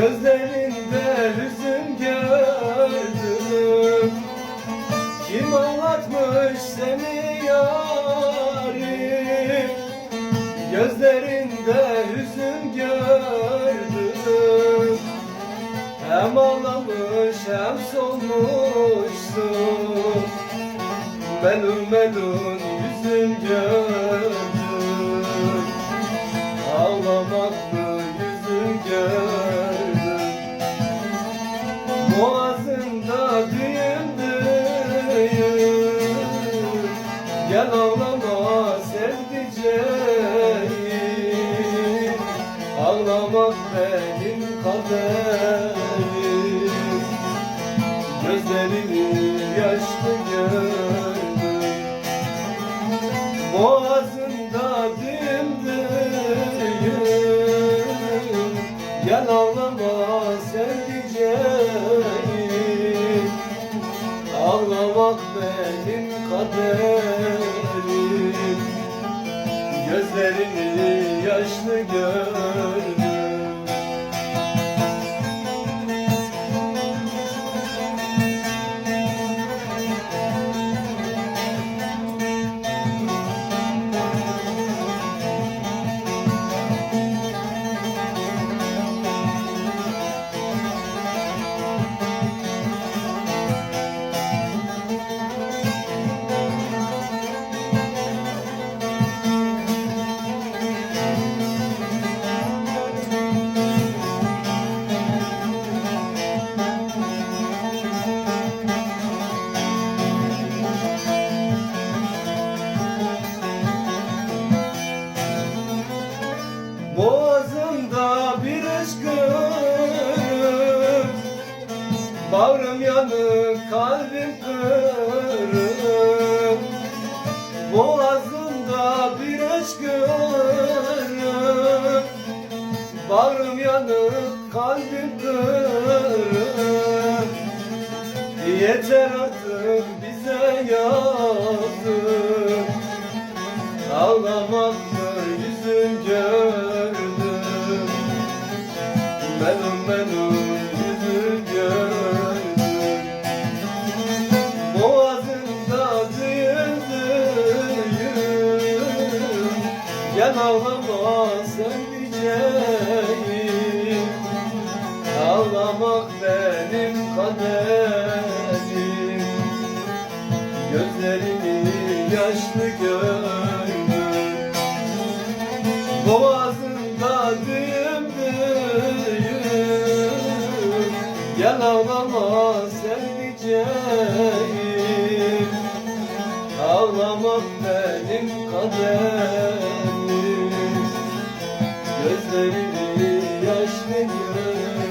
Gözlerinde hüzün gördüm Kim ağlatmış seni yarim Gözlerinde hüzün gördüm Hem ağlamış hem solmuşsun. Melun melun yüzün gördüm Ağlamak benim kaderim. Gözlerini yaşlı gördüm Boğazında düğüm düğüm Gel ağlama sevdiceğim Ağlamak benim kaderim Gözlerini yaşlı gördüm Boğazımda bir ışkım Bağrım yanık, kalbim kırık. Boğazımda bir ışkım Bağrım yanık, kalbim kırık. Yeter artık bize yazık Gel ağlama sevdiceğim Ağlamak benim kaderim. Gözlerini yaşlı gördüm Boğazında düğüm düğüm. Gel ağlama sevdiceğim Ağlamak benim kaderim Gözlerimi yaşlı görür